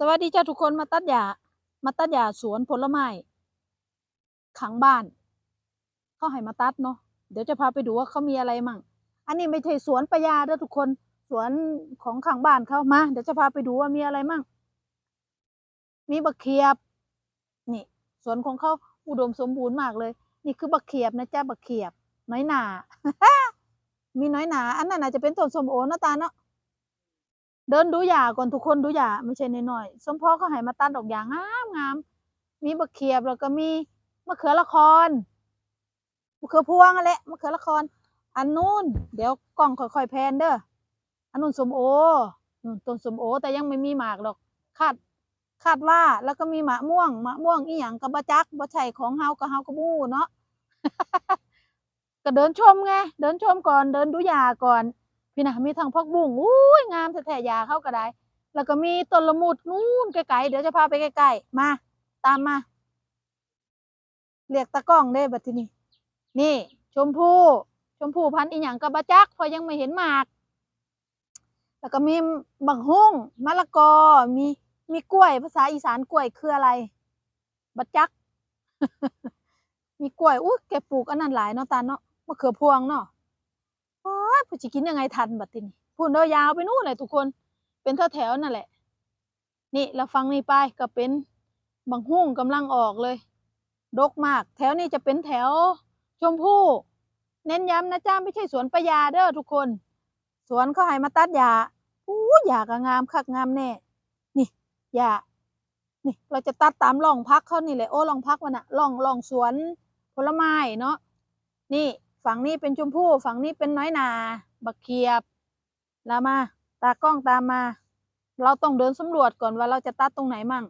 สวัสดีจ้าทุกคนมาตัดหญ้ามาตัดหญ้าสวนผลไม้ขังบ้านเขาให้มาตัดเนาะเดี๋ยวจะพาไปดูว่าเขามีอะไรมั่ง อันนี้ไม่ใช่สวนปยาเด้อทุกคนสวนของขังบ้านเขามาเดี๋ยวจะพาไปดูว่ามีอะไรมั่ง มีบักเขียบ นี่สวนของเขาอุดมสมบูรณ์มากเลย นี่คือบักเขียบนะจ้าบักเขียบ น้อยหนา มีน้อยหนา อันนั้นอาจจะเป็นต้นสมโอนะตาเนาะ เดินดูหญ้าก่อนทุกคนดูหญ้าไม่ใช่น้อยๆสมพ่อเขาให้มาตัดดอกหญ้างามงามมีบักเขียบแล้วก็มีมะเขือละครมะเขือพวงอะไรมะเขือละคร อันนู้นเดี๋ยวกล้องค่อยๆแพนเด้ออันนู้นสมโอนู่นต้นสมโอ แต่ยังไม่มีหมากหรอกคาดคาดว่าแล้วก็มีมะม่วงมะม่วงอีหยังกับบะจักบ่ใช่ของเฮาก็เฮาก็บู้เนาะก็เดินชมไงเดินชมก่อนเดินดูหญ้าก่อน พี่นะมีทางพักบุ้งอุ้ยงามแท้ๆยาเข้าก็ได้ แล้วก็มีต้นละมุดนู่นไกลๆเดี๋ยวจะพาไปใกล้ๆมา ตามมาเรียกตะกล้องได้บัดทีนี้นี่ ชมพู่ชมพู่พันธุ์อีหยังกับบะจักพอยังไม่เห็นหมาก แล้วก็มีบักฮุ้งมะละกอมีมีกล้วยภาษาอีสานกล้วยคืออะไรบะจัก มีกล้วยอุ้ยแกปลูกอันนั้นหลายเนาะตาเนาะมะเขือพวงเนาะาผู้จะกินยังไงทันบัดทีนี้พูนเดายาวไปนู่นเลยทุกคน เป็นแถวนั่นแหละ นี่เราฟังนี่ไปก็เป็นบางหุ่งกำลังออกเลย ดกมาก แถวนี้จะเป็นแถว ชมพู่ เน้นย้ำนะจ้าไม่ใช่สวนปยาเด้อทุกคน สวนเขาให้มาตัดหญ้าอู้หญ้าก็งามคักงามแน่ นี่หญ้านี่ เราจะตัดตามร่องพักเขานี่แหละโอ้ร่องพักมันอะร่องร่องสวนผลไม้เนาะนี่ ฝั่งนี้เป็นชมพู่ฝั่งนี้เป็นน้อยนา บักเขียบแล้วมา ตากล้องตามมา เราต้องเดินสำรวจก่อนว่าเราจะตัดตรงไหนมั่ง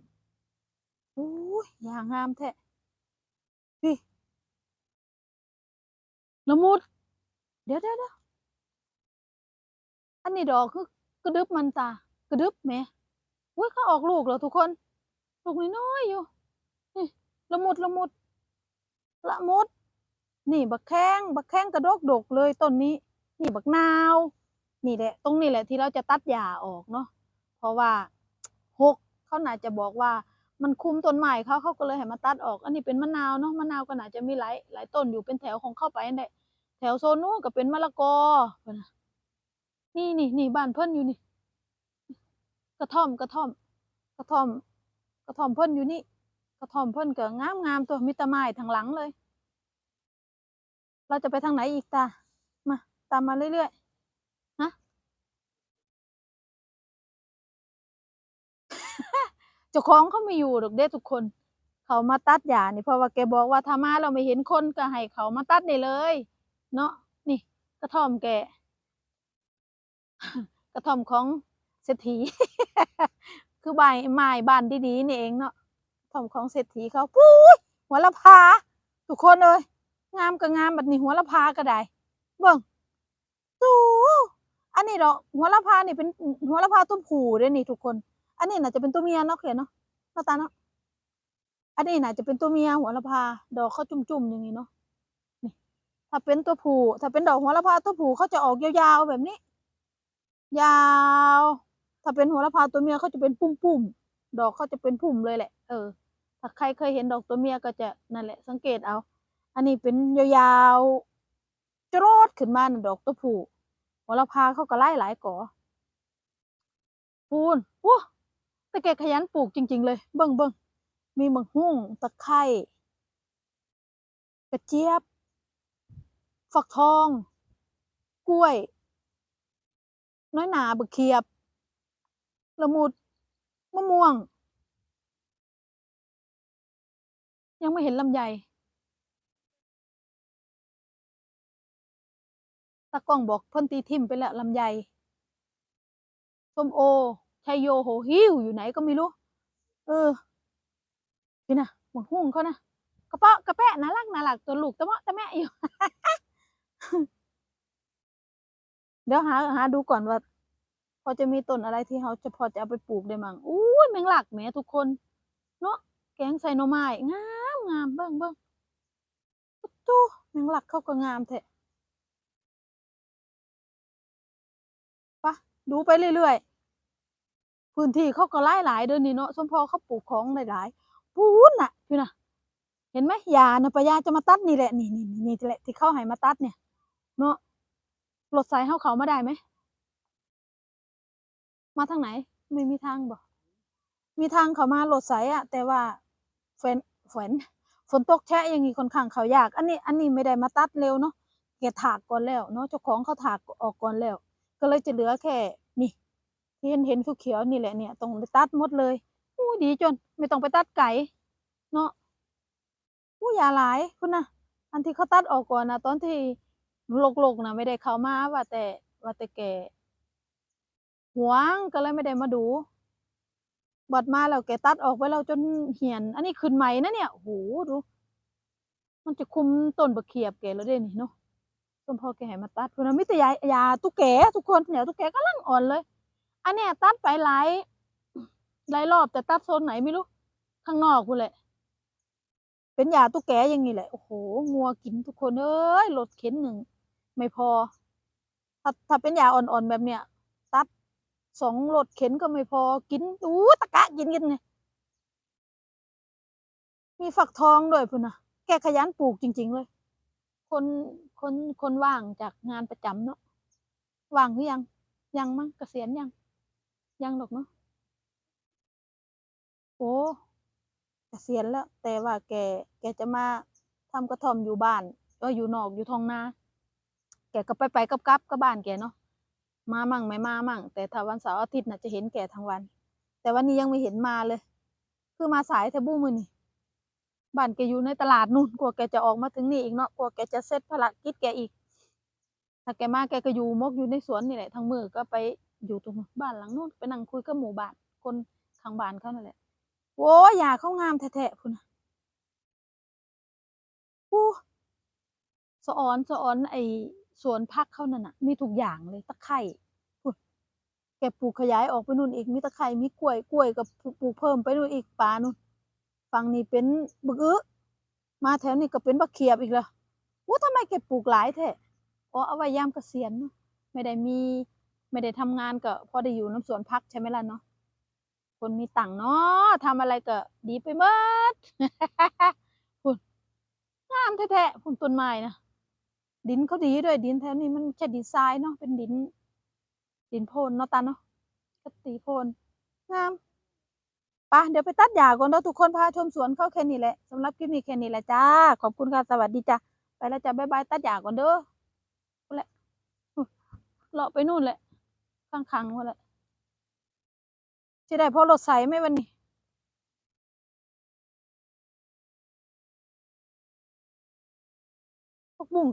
อู้ยอย่างงามแท้พี่ละมุด เดี๋ยวเดี๋ยวเดี๋ยวอันนี้ดอกคือกระดึบมันตากระดึบแหมอุ้ยเขาออกลูกแล้วทุกคน ลูกน้อยๆอยู่นี่ละมุดละมุดละมุด นี่บักแข้งบักแข้งกระดกดกเลยต้นนี้ นี่บักนาว นี่แหละ ตรงนี้แหละที่เราจะตัดหญ้าออกเนาะเพราะว่าหกเขาน่าจะบอกว่ามันคุมต้นไม้เขาเขาก็เลยให้มาตัดออก อันนี้เป็นมะนาวเนาะมะนาวก็น่าจะมีหลายหลายต้นอยู่เป็นแถวของเข้าไปนั่นแหละแถวโซนนู้นก็เป็นมะละกอเนาะนี่นี่นี่บ้านเพิ่นอยู่นี่ กระท่อมกระท่อม กระท่อม กระท่อมเพิ่นอยู่นี่ กระท่อมเพิ่นก็งามงามตัวมีตะไม้ทางหลังเลย เราจะไปทางไหนอีกตา มา ตามมาเรื่อยๆ ฮะ เจ้าของเขาไม่อยู่ดอกเด้ทุกคน เขามาตัดหญ้านี่เพราะว่าแกบอกว่าถ้ามาเราไม่เห็นคนก็ให้เขามาตัดได้เลย เนาะ นี่กระท่อมแก กระท่อมของเศรษฐี คือใบไม้บ้านดีๆนี่เองเนาะกระท่อมของเศรษฐีเขาปุ้ยหัวละพา ทุกคนเลย งามก็งามแบบนี้หัวละพาก็ได้เบิ่งตูอันนี้ดอกหัวละพานี่เป็นหัวละพาตัวผู้เด้อนี่ทุกคน อันนี้น่าจะเป็นตัวเมียเนาะเขียนเนาะหน้าตาเนาะอันนี้น่าจะเป็นตัวเมียหัวละพา ดอกเขาจุ่มๆอย่างนี้เนาะนี่ ถ้าเป็นตัวผู้ถ้าเป็นดอกหัวละพาตัวผู้เขาจะออกยาวๆแบบนี้ ยาว ถ้าเป็นหัวละพาตัวเมียเขาจะเป็นปุ่มๆดอกเขาจะเป็นพุ่มเลยแหละ เออ ถ้าใครเคยเห็นดอกตัวเมียก็จะนั่นแหละ สังเกตเอา อันนี้เป็นยาวๆจรดขึ้นมาน่ะดอกตัวผู้หัวละพาเขาก็ไล่หลายก่อปูนว้าแต่แกขยันปลูกจริง ๆ เลย เบิ่งเบิ่งมีมังหุ่งตะไคร้กระเจี๊ยบฟักทอง กล้วย น้อยหนาบักเขียบ ละมุด มะม่วง ยังไม่เห็นลำไย ตากล้องบอกเพิ่นตีทิมไปแล้วลำไยส้มโอชัยโยโหหิวอยู่ไหนก็ไม่รู้ เออพี่นะหมกหุ่งเขานะกระเปาะกระแปะน่ารักน่ารักตัวลูกตะเมาะตะแม่อยู่ เดี๋ยวหาหาดูก่อนว่า พอจะมีต้นอะไรที่เขาจะพอจะเอาไปปลูกได้มั่งอู้ยแมงหลักแหมทุกคน เนาะแกงใส่หน่อไม้งามงามเบิ่งเบิ่งตุ๊ตู้แมงหลักเขาก็งามแท้ ดูไปเรื่อยๆพื้นที่เขาก็หลายหลายเด้อนี่เนาะสมพอเขาปลูกของหลายๆพูนน่ะพี่นะเห็นไหมยานะปะยาจะมาตัดนี่แหละนี่นี่นี่นี่แหละที่เขาให้มาตัดเนี่ย เนาะรถไฟเข้าเขามาได้ไหมมาทางไหน ไม่มีทางบ่มีทางเขามารถไฟอะแต่ว่าฝนฝนฝนตกแช่อย่างงี้ค่อนข้างเขายาก อันนี้ อันนี้ไม่ได้มาตัดเร็วเนาะแกถากก่อนแล้วเนาะเจ้าของเขาถากออกก่อนแล้ว ก็เลยจะเหลือแค่นี่ที่เห็นเห็นเขียวๆนี่แหละเนี่ยต้องตัดหมดเลยอู้ดีจน ไม่ต้องไปตัดไก่เนาะอู้ยาหลายคุณนะอันที่เขาตัดออกก่อนนะตอนที่โลกๆนะไม่ได้เข้ามาว่าแต่ว่าแต่แกหวงก็เลยไม่ได้มาดูบัดมาแล้วแกตัดออกไปแล้วจนเหี่ยน อันนี้ขึ้นใหม่นะเนี่ยโอ้โหดู มันจะคุมต้นบะเขียบแกแล้วเด้นี่เนาะ ต้นพอแกให้มาตัดพุ่นนะมิตรยายาตุ๊กแกทุกคนเนี่ยตุ๊กแกกำลังอ่อนเลย อันเนี้ยตัดไปหลายหลายรอบแต่ตัดโซนไหนไม่รู้ ข้างนอกพุ่นแหละ เป็นยาตุ๊กแกอย่างนี้แหละโอ้โหงัวกินทุกคนเอ้ยรถเข็นหนึ่งไม่พอ ถ้าถ้าเป็นยาอ่อนๆแบบเนี้ยตัดสองรถเข็นก็ไม่พอกินอู้ตะกะกินกันไงมีฝักทองด้วยพุ่นนะแกขยันปลูกจริง ๆ เลย คนคนคนว่างจากงานประจำเนาะว่างหรือยัง ยังมั้งเกษียณยัง ยังหรอกเนาะโอ้เกษียณแล้ว แต่ว่าแกแกจะมาทำกระท่อมอยู่บ้านก็อยู่นอกอยู่ท้องนาแกก็ไปไปกับกับกับบ้านแกเนาะมามั่งไม่มามั่ง แต่ถ้าวันเสาร์อาทิตย์น่ะจะเห็นแกทั้งวัน แต่วันนี้ยังไม่เห็นมาเลย คือมาสายแทบูมือนี่ บ้านแกอยู่ในตลาดนู่นกว่าแกจะออกมาถึงนี่อีกเนาะกว่าแกจะเสร็จภารกิจแกอีก ถ้าแกมาแกก็อยู่มกอยู่ในสวนนี่แหละทั้งมือก็ไปอยู่ตรงบ้านหลังนู้นไปนั่งคุยกับหมู่บ้านคนข้างบ้านเขานั่นแหละโอ้ยาเขางามแท้ๆพุ่นน่ะอู้สะออนสะออนไอสวนพักเขานั่นน่ะ มีทุกอย่างเลยตะไคร่แกปลูกขยายออกไปนู่นอีกมีตะไคร่มีกล้วยกล้วยกับปลูกปลูกเพิ่มไปนู่นอีกป่านู่น ฝั่งนี้เป็นบึกอึมาแถวนี้ก็เป็นบักเขียบอีกแล้วอู้ทำไมแกปลูกหลายแท้อ๋อเอาไว้ยามเกษียณเนาะไม่ได้มี ไม่ได้ทำงานก็พอได้อยู่น้ำสวนพักใช่ไหมล่ะเนาะคนมีตังค์เนาะทำอะไรก็ดีไปหมดพุ่นงามแท้ๆพุ่นต้นไม้นะดินเขาดีด้วยดินแถวนี้มันไม่ดินทรายเนาะเป็นดิน ดินโพนเนาะตาเนาะกตีโพนงาม ปะเดี๋ยวไปตัดหญ้าก่อนเนาะทุกคนพาชมสวนเข้าแค่นี้แหละสำหรับคลิปนี้แค่นี้แหละจ้า ขอบคุณค่ะ สวัสดีจ้าไปแล้วจ้าบ๊ายบายตัดหญ้าก่อนเด้อเลาะไปนู่นแหละข้างๆว่าแหละจะได้พอรถใสไหมวันนี้พวกบุ้ง